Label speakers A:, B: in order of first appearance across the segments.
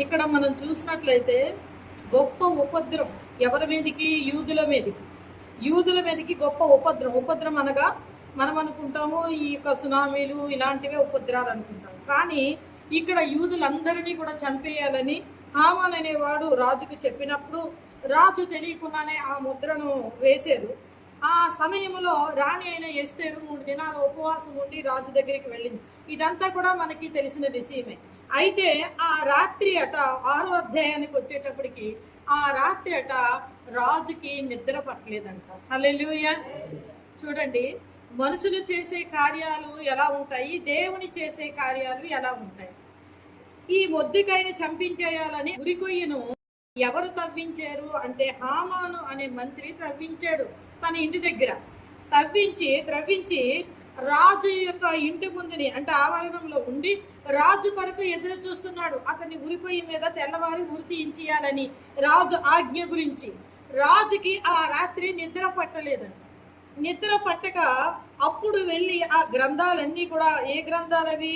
A: ఇక్కడ మనం చూసినట్లయితే గొప్ప ఉపద్రం ఎవరి మీదకి? యూదుల మీదకి. యూదుల మీదకి గొప్ప ఉపద్రం. ఉపద్రం అనగా మనం అనుకుంటాము ఈ యొక్క సునామీలు ఇలాంటివే ఉపద్రాలు అనుకుంటాం. కానీ ఇక్కడ యూదులందరినీ కూడా చంపేయాలని హామాన్ అనేవాడు రాజుకు చెప్పినప్పుడు రాజు తెలియకుండానే ఆ ముద్రను వేశారు. ఆ సమయంలో రాణి అయిన ఎస్తేరు మూడు దినాలు ఉపవాసం ఉండి రాజు దగ్గరికి వెళ్ళింది. ఇదంతా కూడా మనకి తెలిసిన విషయమే. అయితే ఆ రాత్రి అట ఆరో అధ్యాయానికి వచ్చేటప్పటికి ఆ రాత్రి అట రాజుకి నిద్ర పట్టలేదంట. హల్లెలూయా. చూడండి మనుషులు చేసే కార్యాలు ఎలా ఉంటాయి? దేవుని చేసే కార్యాలు ఎలా ఉంటాయి? ఈ మొద్దికాయని చంపించేయాలని ఉరికొయ్యను ఎవరు తవ్వించారు అంటే హామాను అనే మంత్రి తవ్వించాడు తన ఇంటి దగ్గర. తవ్వించి త్రవ్వించి రాజు యొక్క ఇంటి ముందుని అంటే ఆవరణంలో ఉండి రాజు కొరకు ఎదురు చూస్తున్నాడు. అతన్ని ఉరిపోయి మీద తెల్లవారి ఉరి తీయించేయాలని రాజు ఆజ్ఞ గురించి. రాజుకి ఆ రాత్రి నిద్ర పట్టలేదండి నిద్ర పట్టక అప్పుడు వెళ్ళి ఆ గ్రంథాలన్నీ కూడా ఏ గ్రంథాలు అవి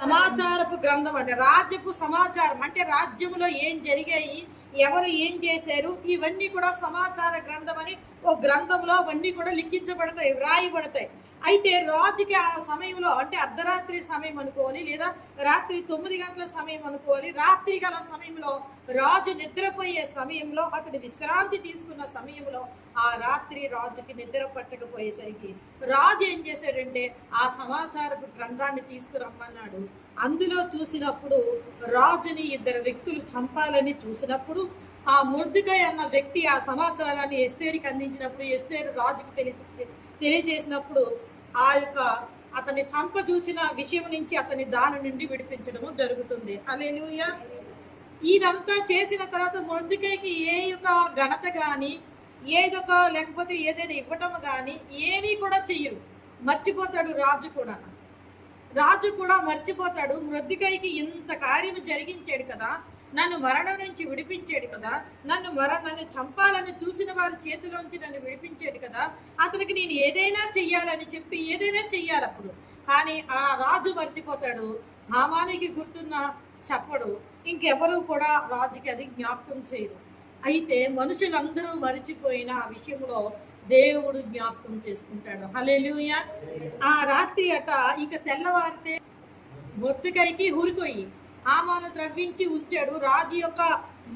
A: సమాచారపు గ్రంథం అంటే రాజ్యపు సమాచారం. అంటే రాజ్యంలో ఏం జరిగాయి? ఎవరు ఏం చేశారు? ఇవన్నీ కూడా సమాచార గ్రంథం అని ఓ గ్రంథంలో అవన్నీ కూడా లిఖించబడతాయి వ్రాయబడతాయి. అయితే రాజుకి ఆ సమయంలో అంటే అర్ధరాత్రి సమయం అనుకోవాలి లేదా రాత్రి తొమ్మిది గంటల సమయం అనుకోవాలి రాత్రి గల సమయంలో రాజు నిద్రపోయే సమయంలో అతడు విశ్రాంతి తీసుకున్న సమయంలో ఆ రాత్రి రాజుకి నిద్ర పట్టకపోయేసరికి రాజు ఏం చేశాడంటే ఆ సమాచారపు గ్రంథాన్ని తీసుకురమ్మన్నాడు. అందులో చూసినప్పుడు రాజుని ఇద్దరు వ్యక్తులు చంపాలని చూసినప్పుడు ఆ ముర్దికై అన్న వ్యక్తి ఆ సమాచారాన్ని ఎస్తేరికి అందించినప్పుడు ఎస్తేరు రాజుకు తెలిసి తెలియజేసినప్పుడు ఆ యొక్క అతన్ని చంప చూసిన విషయం నుంచి అతని దాని నుండి విడిపించడము జరుగుతుంది. అలెలుయ ఇదంతా చేసిన తర్వాత మొందుకైకి ఏ యొక్క ఘనత కానీ ఏదొక లేకపోతే ఏదైనా ఇవ్వటం కానీ ఏమీ కూడా చెయ్యరు. మర్చిపోతాడు రాజు కూడా. రాజు కూడా మర్చిపోతాడు. మృద్దికైకి ఇంత కార్యం జరిగించాడు కదా. నన్ను మరణం నుంచి విడిపించాడు కదా. నన్ను మర నన్ను చంపాలని చూసిన వారి చేతిలోంచి నన్ను విడిపించాడు కదా. అతనికి నేను ఏదైనా చెయ్యాలని చెప్పి ఏదైనా చెయ్యాలి అప్పుడు. కానీ ఆ రాజు మర్చిపోతాడు. హామానికి గుర్తున్న చెప్పడు ఇంకెవరూ కూడా రాజుకి అది జ్ఞాపకం చేయరు. అయితే మనుషులందరూ మరిచిపోయిన ఆ విషయంలో దేవుడు జ్ఞాపకం చేసుకుంటాడు. హలేలుయ ఆ రాత్రి అట ఇక తెల్లవారితే మొత్తికైకి ఊరిపోయి ఆమాను ద్రవించి ఉంచాడు. రాజు యొక్క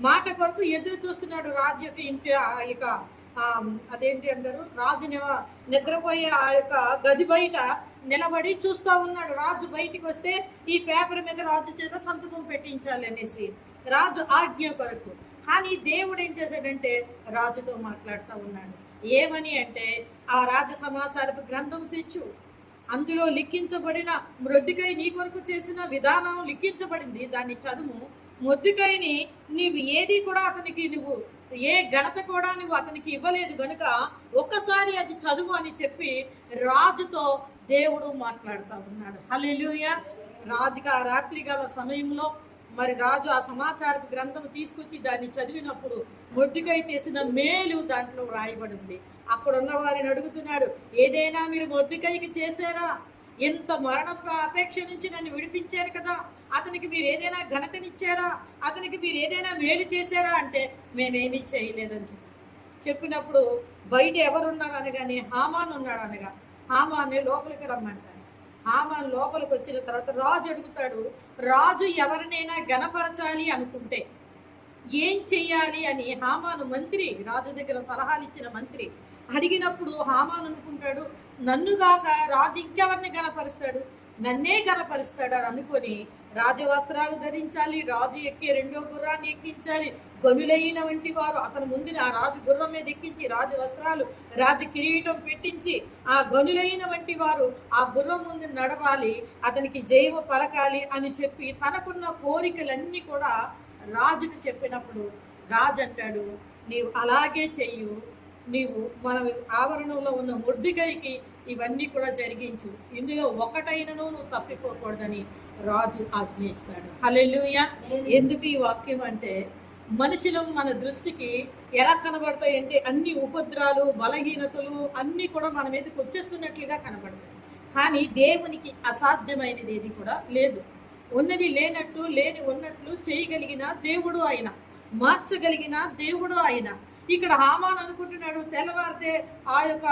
A: మాట కొరకు ఎదురు చూస్తున్నాడు. రాజు యొక్క ఇంటి ఆ యొక్క అదేంటి అంటారు? రాజు నిద్రపోయే ఆ యొక్క గది బయట నిలబడి చూస్తూ ఉన్నాడు. రాజు బయటికి వస్తే ఈ పేపర్ మీద రాజు చేత సంతకం పెట్టించాలి అనేసి రాజు ఆజ్ఞ కొరకు. కానీ దేవుడు ఏం చేశాడంటే రాజుతో మాట్లాడుతూ ఉన్నాడు. ఏమని అంటే ఆ రాజ సమాచారపు గ్రంథం తెచ్చు అందులో లిఖించబడిన మృద్దికై నీ కొరకు చేసిన విధానం లిఖించబడింది. దాన్ని చదువు. మొద్దుకైని నీవు ఏది కూడా అతనికి నువ్వు ఏ ఘనత కూడా నువ్వు అతనికి ఇవ్వలేదు గనుక ఒక్కసారి అది చదువు అని చెప్పి రాజుతో దేవుడు మాట్లాడుతూ ఉన్నాడు. హలెలుయ రాజుకి ఆ రాత్రి గల సమయంలో మరి రాజు ఆ సమాచారపు గ్రంథం తీసుకొచ్చి దాన్ని చదివినప్పుడు మొద్దుకై చేసిన మేలు దాంట్లో రాయబడింది. అక్కడున్న వారిని అడుగుతున్నాడు ఏదైనా మీరు మొద్దుకైకి చేశారా? ఎంత మరణ అపేక్ష నుంచి నన్ను విడిపించారు కదా? అతనికి మీరు ఏదైనా ఘనతనిచ్చారా? అతనికి మీరు ఏదైనా మేలు చేశారా? అంటే మేమేమీ చేయలేదని చెప్పి. చెప్పినప్పుడు బయట ఎవరున్నారు అనగానే హామాన్ ఉన్నాడు అనగా హామాన్ని లోపలికి రమ్మంటాడు హామాన్ లోపలికి వచ్చిన తర్వాత రాజు అడుగుతాడు రాజు ఎవరినైనా గనపరచాలి అనుకుంటే ఏం చెయ్యాలి? అని హామాను మంత్రి రాజు దగ్గర సలహాలు ఇచ్చిన మంత్రి అడిగినప్పుడు హామాన్ అనుకుంటాడు నన్నుగాక రాజు ఇంకెవరిని గనపరుస్తాడు నన్నే గనపరుస్తాడు అని అనుకొని రాజవస్త్రాలు ధరించాలి రాజు ఎక్కే రెండో గుర్రాన్ని ఎక్కించాలి. గనులైన వంటి వారు అతని ముందున ఆ రాజు గుర్రం మీద ఎక్కించి రాజు వస్త్రాలు రాజు కిరీటం పెట్టించి ఆ గనులైన వంటి వారు ఆ గుర్రం ముందు నడవాలి అతనికి జైవ పలకాలి అని చెప్పి తనకున్న కోరికలన్నీ కూడా రాజుకు చెప్పినప్పుడు రాజు అంటాడు నీవు అలాగే చెయ్యు నీవు మన ఆవరణంలో ఉన్న ముర్దికైకి ఇవన్నీ కూడా జరిగించు. ఇందులో ఒకటైనను నువ్వు తప్పిపోకూడదని రాజు ఆజ్ఞయిస్తాడు హల్లెలూయా. ఎందుకు ఈ వాక్యం అంటే మనుషులు మన దృష్టికి ఎలా కనబడతాయి అంటే అన్ని ఉపద్రాలు బలహీనతలు అన్నీ కూడా మన మీదకి వచ్చేస్తున్నట్లుగా కనబడతాయి. కానీ దేవునికి అసాధ్యమైనది ఏది కూడా లేదు. ఉన్నవి లేనట్టు లేని ఉన్నట్లు చేయగలిగిన దేవుడు ఆయన మార్చగలిగిన దేవుడు ఆయన ఇక్కడ హామాన్ అనుకుంటున్నాడు తెల్లవారితే ఆ యొక్క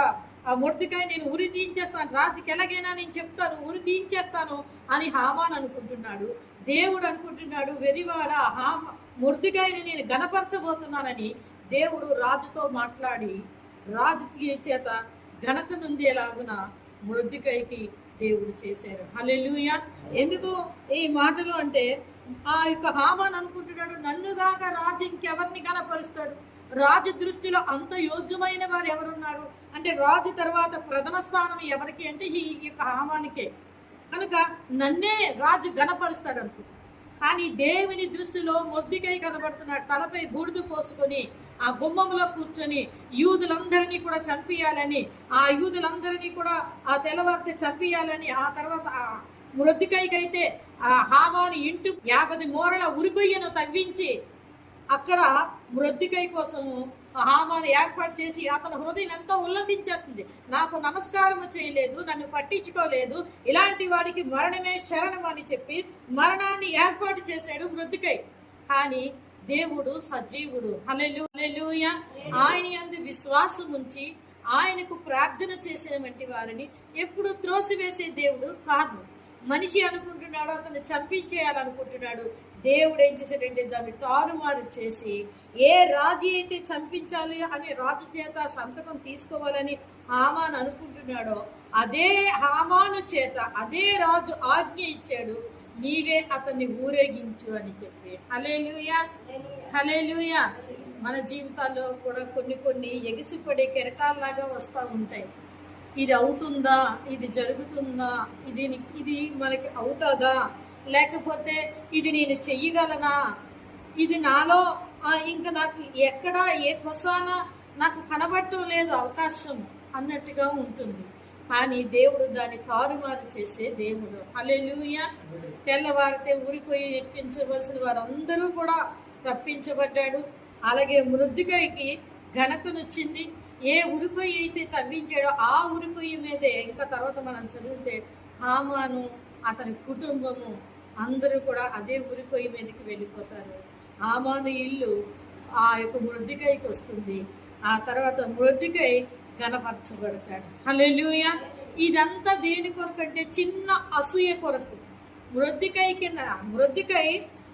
A: ఆ మొర్దికాయ నేను ఉరి తీయించేస్తాను రాజుకి ఎలాగైనా నేను చెప్తాను ఉరి తీయించేస్తాను అని హామాన్ అనుకుంటున్నాడు. దేవుడు అనుకుంటున్నాడు వెరివాడ హామ మొర్దికాయని నేను గణపరచబోతున్నానని దేవుడు రాజుతో మాట్లాడి రాజు చేత ఘనత నుండేలాగున మృద్దికైకి దేవుడు చేశారు హల్లెలూయా. ఎందుకు? ఈ మాటలు అంటే ఆ యొక్క హామాన్ అనుకుంటున్నాడు నన్నుగాక రాజు ఇంకెవరిని కనపరుస్తాడు రాజు దృష్టిలో అంత యోగ్యమైన వారు ఎవరున్నారు? అంటే రాజు తర్వాత ప్రథమ స్థానం ఎవరికి అంటే ఈ యొక్క హామానికే కనుక నన్నే రాజు గణపరుస్తాడు అనుకుంటున్నాడు కానీ దేవుని దృష్టిలో మొద్దికై కనబడుతున్నాడు తలపై బూడిద పోసుకొని ఆ గుమ్మంలో కూర్చొని యూదులందరినీ కూడా చంపియాలని ఆ యూదులందరినీ కూడా ఆ తెల్లవారితే చంపియాలని ఆ తర్వాత ఆ మృద్దికైకైతే ఆ హామాని ఇంటి యాభై మూరల ఉరికొయ్యను తవ్వించి అక్కడ మృద్దికై కోసము హామాను ఏర్పాటు చేసి అతని హృదయం ఎంతో ఉల్లసించేస్తుంది. నాకు నమస్కారం చేయలేదు నన్ను పట్టించుకోలేదు. ఇలాంటి వాడికి మరణమే శరణం అని చెప్పి మరణాన్ని ఏర్పాటు చేశాడు మృద్దికై కానీ దేవుడు సజీవుడు. హల్లెలూయ. ఆయన అందు విశ్వాసం ఉంచి ఆయనకు ప్రార్థన చేసిన వంటి వారిని ఎప్పుడు త్రోసివేసే దేవుడు కాదు. మనిషి అనుకుంటున్నాడు అతన్ని చంపించేయాలనుకుంటున్నాడు. దేవుడు ఏం చేశాడంటే దాన్ని తారుమారు చేసి ఏ రాజు అయితే చంపించాలి అనే రాజు చేత సంతకం తీసుకోవాలని హామాన్ అనుకుంటున్నాడో అదే హామాను చేత అదే రాజు ఆజ్ఞ ఇచ్చాడు నీవే అతన్ని ఊరేగించు అని చెప్పి. హలేలుయా హలేలుయా మన జీవితాల్లో కూడా కొన్ని కొన్ని ఎగిసిపడే కెరటాల్లాగా వస్తూ ఉంటాయి. ఇది అవుతుందా? ఇది జరుగుతుందా? ఇది ఇది మనకి అవుతుందా? లేకపోతే ఇది నేను చెయ్యగలనా? ఇది నాలో ఇంకా నాకు ఎక్కడ ఏ కొసాన నాకు కనబడటం లేదు అవకాశం అన్నట్టుగా ఉంటుంది. కానీ దేవుడు దాన్ని తారుమారు చేసే దేవుడు. అలెలుయ తెల్లవారితే ఊరిపోయి ఎక్కించవలసిన వారందరూ కూడా తప్పించబడ్డాడు అలాగే మృద్దికైకి ఘనతనొచ్చింది ఏ ఉరిపోయి అయితే తవ్వించాడో ఆ ఉరిపోయి మీదే ఇంకా తర్వాత మనం చదివితే హామాను అతని కుటుంబము అందరూ కూడా అదే ఉరిపోయి మీదకి వెళ్ళిపోతారు. హామాను ఇల్లు ఆ యొక్క మృద్దికైకి వస్తుంది. ఆ తర్వాత మృద్దికై గణపరచబడతాడు హల్లెలూయ! ఇదంతా దేని కొరకు అంటే చిన్న అసూయ కొరకు. మృద్దికై కింద మృద్దికై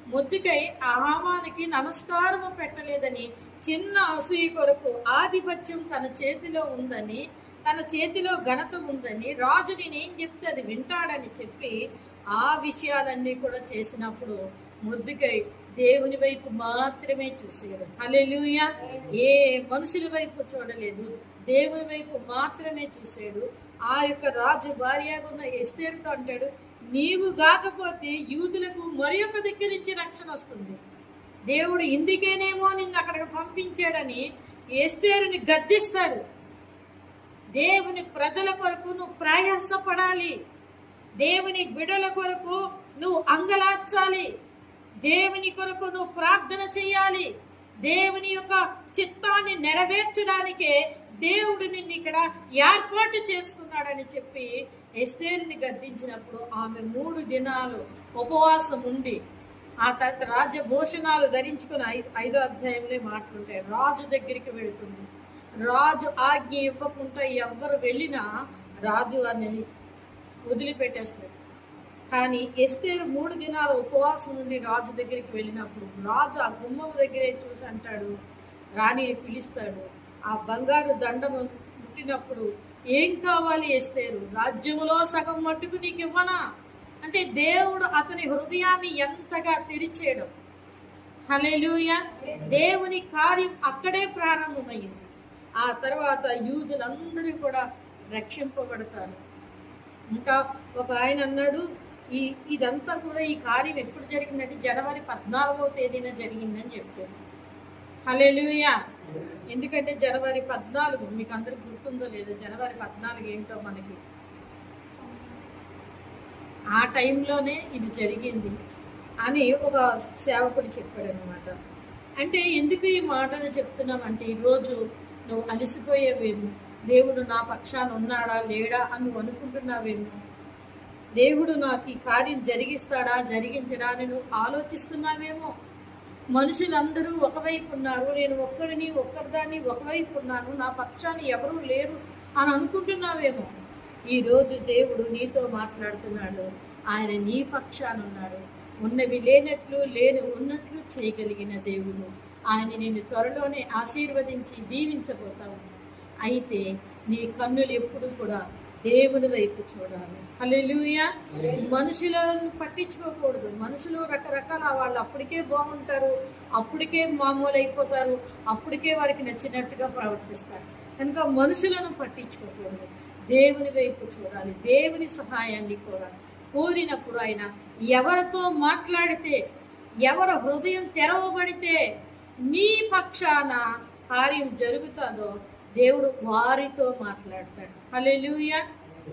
A: ముద్దికై ఆ హామానికి నమస్కారము పెట్టలేదని చిన్న అసూయ కొరకు ఆధిపత్యం తన చేతిలో ఉందని తన చేతిలో ఘనత ఉందని రాజు నేనేం చెప్తే అది వింటాడని చెప్పి ఆ విషయాలన్నీ కూడా చేసినప్పుడు ముద్దుకై దేవుని వైపు మాత్రమే చూసాడు అలెలుయ ఏ మనుషుల వైపు చూడలేదు. దేవుని వైపు మాత్రమే చూసాడు. ఆ యొక్క రాజు భార్యగా ఉన్న ఎస్తేరుతో అంటాడు నీవు కాకపోతే యూదులకు మరి ఒక దగ్గర నుంచి రక్షణ వస్తుంది. దేవుడు ఇందుకేనేమో నిన్ను అక్కడికి పంపించాడని ఎస్తేరుని గద్దిస్తాడు. దేవుని ప్రజల కొరకు నువ్వు ప్రయాసపడాలి. దేవుని బిడల కొరకు నువ్వు అంగలార్చాలి. దేవుని కొరకు నువ్వు ప్రార్థన చేయాలి దేవుని యొక్క చిత్తాన్ని నెరవేర్చడానికే దేవుడు నిన్ను ఇక్కడ ఏర్పాటు చేసుకున్నాడని చెప్పి ఎస్తేరుని గద్దించినప్పుడు ఆమె మూడు దినాలు ఉపవాసం ఉండి ఆ తర్వాత రాజ్యభూషణాలు ధరించుకుని ఐ ఐదో అధ్యాయంలో మాట్లాఉంటాయి రాజు దగ్గరికి వెళుతుంది. రాజు ఆజ్ఞ ఇవ్వకుండా ఎవ్వరు వెళ్ళినా రాజు అని వదిలిపెట్టేస్తాడు. కానీ ఎస్తేరు మూడు దినాలు ఉపవాసం నుండి రాజు దగ్గరికి వెళ్ళినప్పుడు రాజు ఆ గుమ్మం దగ్గరే చూసి అంటాడు రాణిని పిలుస్తాడు. ఆ బంగారు దండము పుట్టినప్పుడు ఏం కావాలి ఎస్తేరు? రాజ్యములో సగం మట్టుకు నీకు ఇవ్వనా? అంటే దేవుడు అతని హృదయాన్ని ఎంతగా తెరిచేయడం హలెలుయ దేవుని కార్యం అక్కడే ప్రారంభమైంది. ఆ తర్వాత యూదులందరూ కూడా రక్షింపబడతారు. ఇంకా ఒక ఆయన అన్నాడు ఈ ఇదంతా కూడా ఈ కార్యం ఎప్పుడు జరిగిందంటే జనవరి పద్నాలుగవ తేదీన జరిగిందని చెప్పారు హలెలుయ ఎందుకంటే జనవరి పద్నాలుగు మీకు అందరికి గుర్తుందో లేదో జనవరి పద్నాలుగు ఏంటో మనకి ఆ టైంలోనే ఇది జరిగింది అని ఒక సేవకుడు చెప్పాడు అనమాట అంటే ఎందుకు ఈ మాటను చెప్తున్నామంటే ఈరోజు నువ్వు అలసిపోయేవేమో దేవుడు నా పక్షాన ఉన్నాడా లేడా అని నువ్వు అనుకుంటున్నావేమో. దేవుడు నాకు ఈ కార్యం జరిగిస్తాడా జరిగించడా అని నువ్వు ఆలోచిస్తున్నావేమో. మనుషులందరూ ఒకవైపు ఉన్నారు నేను ఒక్కడిని ఒక్కరిదాన్ని ఒకవైపు ఉన్నాను నా పక్షాన్ని ఎవరూ లేరు అని అనుకుంటున్నావేమో. ఈరోజు దేవుడు నీతో మాట్లాడుతున్నాడు. ఆయన నీ పక్షాన ఉన్నాడు. ఉన్నవి లేనట్లు లేని ఉన్నట్లు చేయగలిగిన దేవుడు. ఆయన నిన్ను త్వరలోనే ఆశీర్వదించి దీవించబోతా అయితే నీ కన్నులు ఎప్పుడు కూడా దేవుని వైపు చూడాలి. హల్లెలూయా. మనుషులను పట్టించుకోకూడదు. మనుషులు రకరకాల వాళ్ళు అప్పటికే బాగుంటారు అప్పటికే మామూలు అయిపోతారు అప్పటికే వారికి నచ్చినట్టుగా ప్రవర్తిస్తారు. కనుక మనుషులను పట్టించుకోకూడదు. దేవుని వైపు చూడాలి. దేవుని సహాయాన్ని కోరాలి. కోరినప్పుడు ఆయన ఎవరితో మాట్లాడితే ఎవరి హృదయం తెరవబడితే నీ పక్షాన కార్యం జరుగుతుందో దేవుడు వారితో మాట్లాడతాడు. హలెలుయ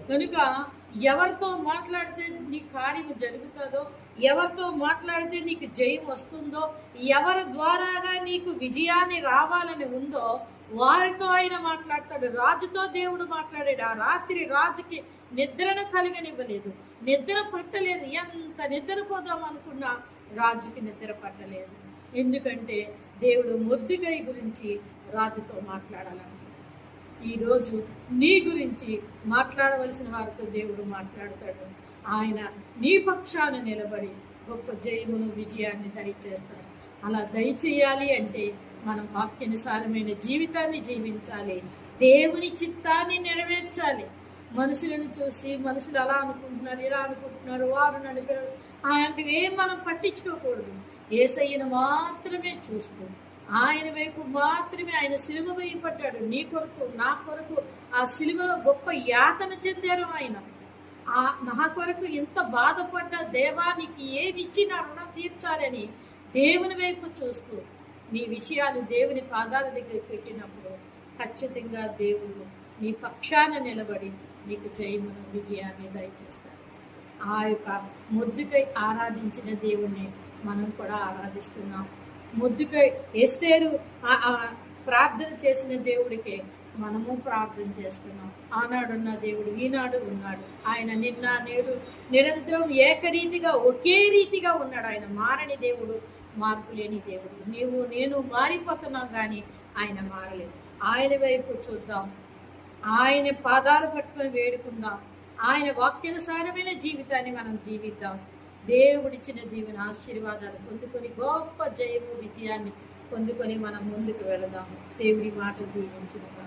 A: కనుక ఎవరితో మాట్లాడితే నీ కార్యం జరుగుతుందో ఎవరితో మాట్లాడితే నీకు జయం వస్తుందో ఎవరి ద్వారాగా నీకు విజయాన్ని రావాలని ఉందో వారితో ఆయన మాట్లాడతాడు రాజుతో దేవుడు మాట్లాడాడు. ఆ రాత్రి రాజుకి నిద్రను కలిగనివ్వలేదు. నిద్ర పట్టలేదు. ఎంత నిద్రపోదాం అనుకున్నా రాజుకి నిద్ర పట్టలేదు. ఎందుకంటే దేవుడు మొద్దుగై గురించి రాజుతో మాట్లాడాలని ఈరోజు నీ గురించి మాట్లాడవలసిన వారితో దేవుడు మాట్లాడతాడు. ఆయన నీ పక్షాన నిలబడి గొప్ప జయమును విజయాన్ని దయచేస్తాడు. అలా దయచేయాలి అంటే మనం వాక్యానుసారమైన జీవితాన్ని జీవించాలి. దేవుని చిత్తాన్ని నెరవేర్చాలి. మనుషులను చూసి మనుషులు అలా అనుకుంటున్నారు ఇలా అనుకుంటున్నారు వారు నడిపారు అలాంటివి ఏం మనం పట్టించుకోకూడదు. ఏసయ్యను మాత్రమే చూసుకో ఆయన వైపు మాత్రమే ఆయన సిలువ వేయబడ్డాడు. నీ కొరకు నా కొరకు ఆ సిలువలో గొప్ప యాతన చెందారు ఆయన. ఆ నా కొరకు ఎంత బాధపడ్డ దేవానికి నీకు ఏమి ఇచ్చిన రుణం తీర్చాలని దేవుని వైపు చూస్తూ నీ విషయాలు దేవుని పాదాల దగ్గర పెట్టినప్పుడు ఖచ్చితంగా దేవుడు నీ పక్షాన నిలబడి నీకు జయమును విజయాన్ని దయచేస్తాడు. ఆ యొక్క ముద్దుకై ఆరాధించిన దేవుణ్ణి మనం కూడా ఆరాధిస్తున్నాం. ముద్దుకై ఎస్తేరు ఆ ప్రార్థన చేసిన దేవుడికే మనము ప్రార్థన చేస్తున్నాం. ఆనాడున్న దేవుడు ఈనాడు ఉన్నాడు. ఆయన నిన్న నేడు నిరంతరం ఏకరీతిగా ఒకే రీతిగా ఉన్నాడు. ఆయన మారని దేవుడు మార్పు లేని దేవుడు. నీవు నేను మారిపోతున్నాం కానీ ఆయన మారలేదు. ఆయన వైపు చూద్దాం. ఆయన పాదాలు పట్టుకొని వేడుకుందాం. ఆయన వాక్యానుసారమైన జీవితాన్ని మనం జీవిద్దాం. దేవుడిచ్చిన దీవెన ఆశీర్వాదాలు పొందుకొని గొప్ప జయము విజయాన్ని పొందుకొని మనం ముందుకు వెళదాం. దేవుడి మాటలు దీవించుకుందాం